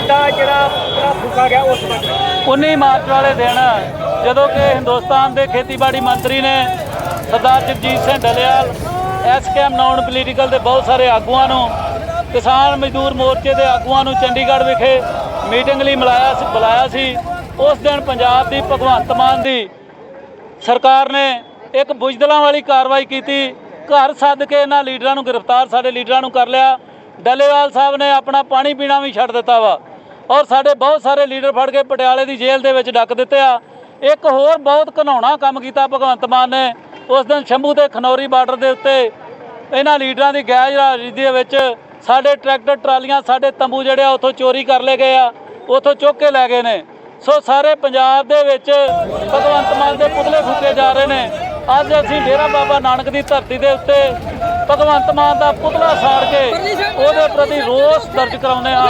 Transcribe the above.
ਸਾਡਾ ਜਿਹੜਾ ਪੁਤਲਾ ਫੂਕਾ ਗਿਆ ਉਸ ਵਕਤ 19 ਮਾਰਚ ਵਾਲੇ ਦਿਨ ਜਦੋਂ ਕਿ ਹਿੰਦੁਸਤਾਨ ਦੇ ਖੇਤੀਬਾੜੀ ਮੰਤਰੀ ਨੇ Sardar Jagjit Singh Dallewal SKM non political ਦੇ ਬਹੁਤ ਸਾਰੇ ਆਗੂਆਂ ਨੂੰ, ਕਿਸਾਨ ਮਜ਼ਦੂਰ ਮੋਰਚੇ ਦੇ ਆਗੂਆਂ ਨੂੰ ਚੰਡੀਗੜ੍ਹ ਵਿਖੇ ਮੀਟਿੰਗ ਲਈ ਮਿਲਾਇਆ ਸੀ ਬੁਲਾਇਆ ਸੀ। ਉਸ ਦਿਨ ਪੰਜਾਬ ਦੀ ਭਗਵੰਤ ਮਾਨ ਦੀ ਸਰਕਾਰ ਨੇ ਇੱਕ ਬੁਜਦਲਾਂ ਵਾਲੀ ਕਾਰਵਾਈ ਕੀਤੀ। ਘਰ ਸੱਦ ਕੇ ਇਹਨਾਂ ਲੀਡਰਾਂ ਨੂੰ ਗ੍ਰਿਫਤਾਰ, ਸਾਡੇ ਲੀਡਰਾਂ ਨੂੰ ਕਰ ਲਿਆ। ਡੱਲੇਵਾਲ ਸਾਹਿਬ ਨੇ ਆਪਣਾ ਪਾਣੀ ਪੀਣਾ ਵੀ ਛੱਡ ਦਿੱਤਾ ਵਾ। ਔਰ ਸਾਡੇ ਬਹੁਤ ਸਾਰੇ ਲੀਡਰ ਫੜ ਕੇ ਪਟਿਆਲੇ ਦੀ ਜੇਲ੍ਹ ਦੇ ਵਿੱਚ ਡੱਕ ਦਿੱਤੇ ਆ। ਇੱਕ ਹੋਰ ਬਹੁਤ ਘਨਾਉਣਾ ਕੰਮ ਕੀਤਾ ਭਗਵੰਤ ਮਾਨ ਨੇ। ਉਸ ਦਿਨ ਸ਼ੰਭੂ ਤੇ ਖਨੌਰੀ ਬਾਰਡਰ ਦੇ ਉੱਤੇ ਇਹਨਾਂ ਲੀਡਰਾਂ ਦੀ ਗੈਰ ਹਾਜ਼ਰੀ ਦੇ ਵਿੱਚ ਸਾਡੇ ਟਰੈਕਟਰ, ਟਰਾਲੀਆਂ, ਸਾਡੇ ਤੰਬੂ ਜਿਹੜੇ ਆ, ਉੱਥੋਂ ਚੋਰੀ ਕਰ ਲਏ ਗਏ ਆ। ਉੱਥੋਂ ਚੁੱਕ ਕੇ ਲੈ ਗਏ ਨੇ। ਸੋ ਸਾਰੇ ਪੰਜਾਬ ਦੇ ਵਿੱਚ ਭਗਵੰਤ ਮਾਨ ਦੇ ਪੁਤਲੇ ਫੂਕੇ ਜਾ ਰਹੇ ਨੇ। ਅੱਜ ਅਸੀਂ ਡੇਰਾ ਬਾਬਾ ਨਾਨਕ ਦੀ ਧਰਤੀ ਦੇ ਉੱਤੇ ਭਗਵੰਤ ਮਾਨ ਦਾ ਪੁਤਲਾ ਸਾੜ ਕੇ ਉਹਦੇ ਪ੍ਰਤੀ ਰੋਸ ਦਰਜ ਕਰਾਉਂਦੇ ਹਾਂ।